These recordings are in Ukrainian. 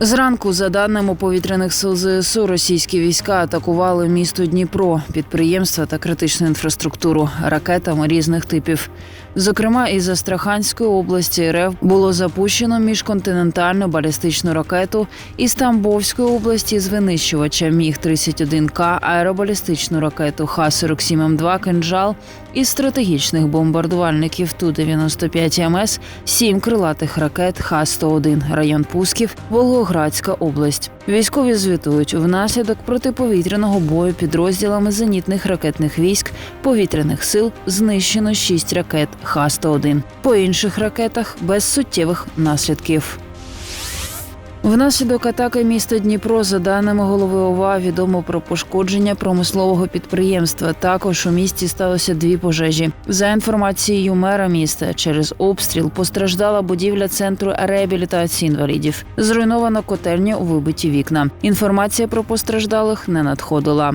Зранку, за даними повітряних сил ЗСУ, російські війська атакували місто Дніпро, підприємства та критичну інфраструктуру ракетами різних типів. Зокрема, із Астраханської області РФ було запущено міжконтинентальну балістичну ракету, із Тамбовської області з винищувача Міг 31 К аеробалістичну ракету Х-47М2 «Кинжал» із стратегічних бомбардувальників Ту-95 МС, сім крилатих ракет Х-101, район Пусків, Волгоградська область. Військові звітують внаслідок протиповітряного бою підрозділами зенітних ракетних військ повітряних сил знищено шість ракет Х-101. По інших ракетах без суттєвих наслідків. Внаслідок атаки міста Дніпро, за даними голови ОВА, відомо про пошкодження промислового підприємства. Також у місті сталося дві пожежі. За інформацією мера міста, через обстріл постраждала будівля центру реабілітації інвалідів. Зруйновано котельня у вибиті вікна. Інформація про постраждалих не надходила.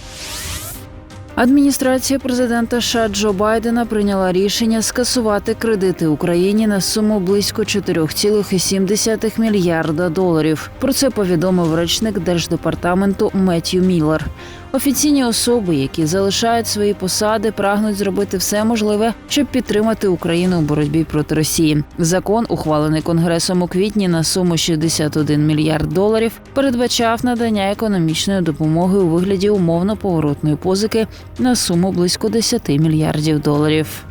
Адміністрація президента США Джо Байдена прийняла рішення скасувати кредити Україні на суму близько 4,7 мільярда доларів. Про це повідомив речник держдепартаменту Меттью Міллер. Офіційні особи, які залишають свої посади, прагнуть зробити все можливе, щоб підтримати Україну у боротьбі проти Росії. Закон, ухвалений конгресом у квітні на суму 61 мільярд доларів, передбачав надання економічної допомоги у вигляді умовно поворотної позики на суму близько 10 мільярдів доларів.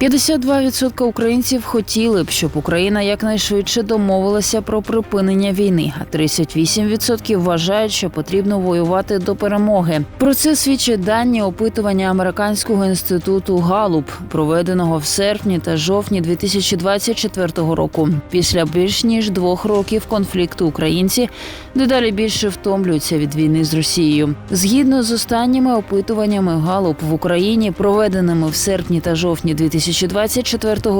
52% українців хотіли б, щоб Україна якнайшвидше домовилася про припинення війни, а 38% вважають, що потрібно воювати до перемоги. Про це свідчать дані опитування американського інституту Галуп, проведеного в серпні та жовтні 2024 року. Після більш ніж двох років конфлікту українці дедалі більше втомлюються від війни з Росією. Згідно з останніми опитуваннями Галуп в Україні, проведеними в серпні та жовтні 2024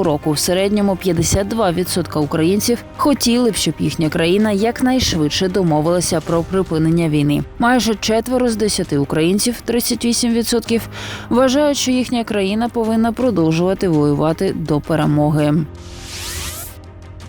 року, в середньому 52% українців хотіли б, щоб їхня країна якнайшвидше домовилася про припинення війни. Майже четверо з десяти українців, 38%, вважають, що їхня країна повинна продовжувати воювати до перемоги.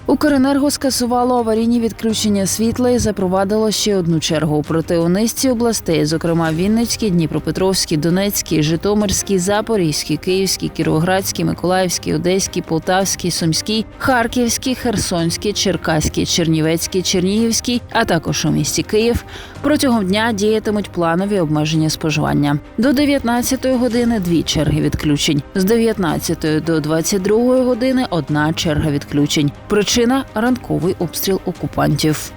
Укренерго скасувало аварійні відключення світла і запровадило ще одну чергу. Проте у низці областей, зокрема Вінницькій, Дніпропетровській, Донецькій, Житомирській, Запорізькій, Київській, Кіровоградській, Миколаївській, Одеській, Полтавській, Сумській, Харківській, Херсонській, Черкаській, Чернівецькій, Чернігівській, а також у місті Київ протягом дня діятимуть планові обмеження споживання. До 19-ї години дві черги відключень, з 19 до 22 години одна черга відключень. Причина ранковий обстріл окупантів.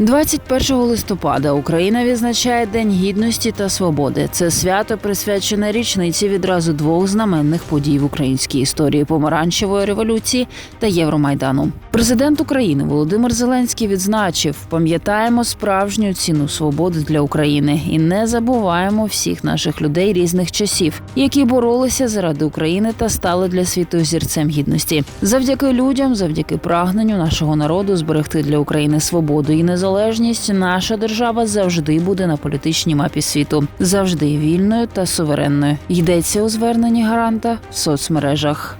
21 листопада Україна відзначає День гідності та свободи. Це свято присвячене річниці відразу двох знаменних подій в українській історії помаранчевої революції та Євромайдану. Президент України Володимир Зеленський відзначив: пам'ятаємо справжню ціну свободи для України і не забуваємо всіх наших людей різних часів, які боролися заради України та стали для світу зірцем гідності. Завдяки людям, завдяки прагненню нашого народу зберегти для України свободу і незалежність, наша держава завжди буде на політичній мапі світу, завжди вільною та суверенною. Йдеться у зверненні гаранта в соцмережах.